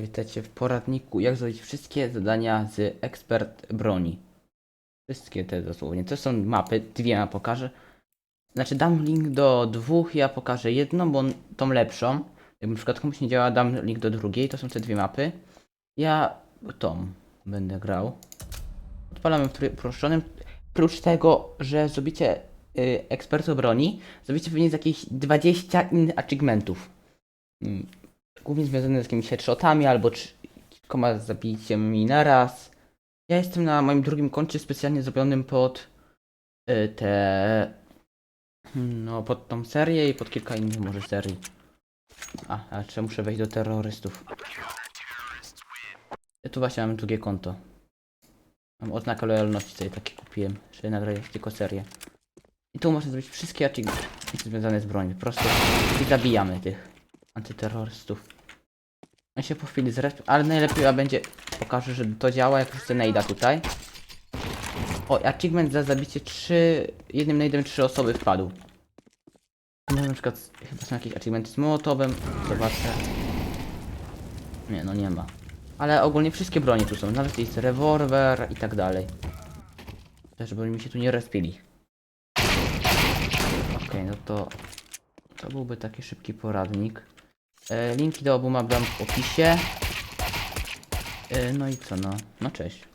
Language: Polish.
Witajcie w poradniku, jak zrobić wszystkie zadania z ekspert broni. Wszystkie te dosłownie. To są mapy, dwie ja pokażę. Znaczy dam link do dwóch, ja pokażę jedną, bo tą lepszą. Jak na przykład komuś nie działa, dam link do drugiej, to są te dwie mapy. Ja tą będę grał. Odpalamy w tryb uproszczonym. Prócz tego, że zrobicie y, ekspertu broni, zrobicie pewnie z jakieś 20 innych achievementów. Mm, Głównie związane z jakimiś headshotami albo kilkoma zabiciami naraz. Ja jestem na moim drugim koncie specjalnie zrobionym pod y, te. No, pod tą serię i pod kilka innych może serii. A, a czy muszę wejść do terrorystów? Ja tu właśnie mam drugie konto. Mam oznakę lojalności sobie takie kupiłem, że nagraję tylko serię. I tu można zrobić wszystkie achievementy związane z bronią. Po prostu i zabijamy tych antyterrorystów. On się po chwili zrespi, ale najlepiej ja będzie pokażę, że to działa, jak wrzucę najda tutaj. O, achievement za zabicie 3, jednym najdem 3 osoby wpadł. No na przykład, chyba są jakieś achievementy z Mołotowem, zobaczę. Nie, no nie ma. Ale ogólnie wszystkie bronie tu są, nawet jest rewolwer i tak dalej. Żeby mi się tu nie respili. Okej, no to... To byłby taki szybki poradnik. E, linki do obu map dam w opisie. E, no i co, no. No cześć.